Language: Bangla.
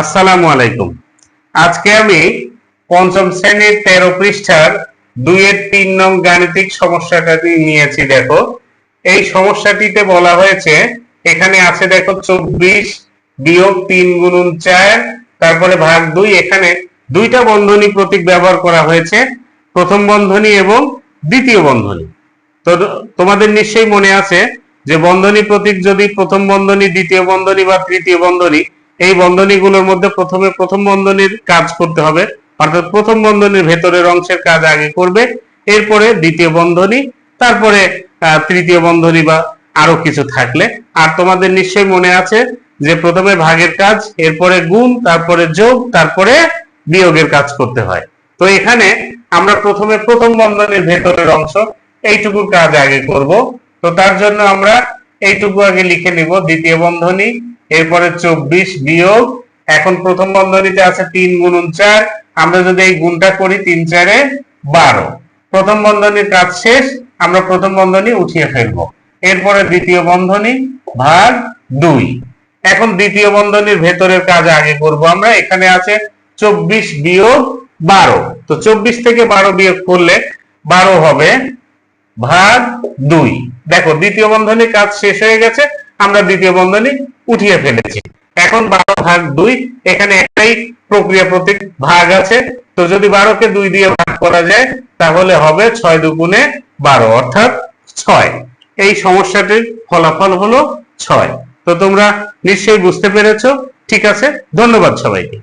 আসসালামু আলাইকুম। আজকে আমি পঞ্চম শ্রেণির তেরো পৃষ্ঠার দুইয়ের তিন নং গাণিতিক সমস্যাটি নিয়েছি, দেখো। এই সমস্যাটিতে বলা হয়েছে, এখানে আছে দেখো চব্বিশ বিয়োগ তিন গুণন চার, তারপরে ভাগ দুই, এখানে দুইটা বন্ধনী প্রতীক ব্যবহার করা হয়েছে, প্রথম বন্ধনী এবং দ্বিতীয় বন্ধনী। তো তোমাদের নিশ্চয়ই মনে আছে যে বন্ধনী প্রতীক যদি প্রথম বন্ধনী, দ্বিতীয় বন্ধনী বা তৃতীয় বন্ধনী এই বন্ধনীগুলোর মধ্যে প্রথমে প্রথম বন্ধনীর কাজ করতে হবে। অর্থাৎ প্রথম বন্ধনীর ভেতরের অংশের কাজ আগে করবে, এরপরে দ্বিতীয় বন্ধনী, তারপরে তৃতীয় বন্ধনী বা আরও কিছু থাকলে। আর তোমাদের নিশ্চয়ই মনে আছে যে প্রথমে ভাগের কাজ, এরপরে গুণ, তারপরে যোগ, তারপরে বিয়োগের কাজ করতে হয়। তো এখানে আমরা প্রথমে প্রথম বন্ধনীর ভেতরের অংশ এইটুকুর কাজ আগে করব। তো তার জন্য আমরা এইটুকু আগে লিখে নিব, দ্বিতীয় বন্ধনী এরপরে চব্বিশ বিয়োগ, এখন প্রথম বন্ধনীতে আছে তিন গুণন চার, আমরা যদি এই গুণটা করি তিন চারে বারো। প্রথম বন্ধনীর কাজ শেষ, আমরা প্রথম বন্ধনী উঠিয়ে ফেলব। এরপরে দ্বিতীয় বন্ধনী ভাগ দুই। এখন দ্বিতীয় বন্ধনীর ভেতরের কাজ আগে করব আমরা, এখানে আছে চব্বিশ বিয়োগ বারো। তো চব্বিশ থেকে বারো বিয়োগ করলে বারো হবে ভাগ দুই। দেখো, দ্বিতীয় বন্ধনীর কাজ শেষ হয়ে গেছে, আমরা দ্বিতীয় বন্ধনী উঠিয়ে ফেলেছি। এখন বারো ভাগ দুই, এখানে একটাই প্রক্রিয়া প্রতীক ভাগ আছে। তো যদি বারোকে দুই দিয়ে ভাগ করা যায়, তাহলে হবে ছয় দুগুণে বারো, অর্থাৎ ছয়। এই সমস্যাটির ফলাফল হলো ছয়। তো তোমরা নিশ্চয়ই বুঝতে পেরেছ। ঠিক আছে, ধন্যবাদ সবাইকে।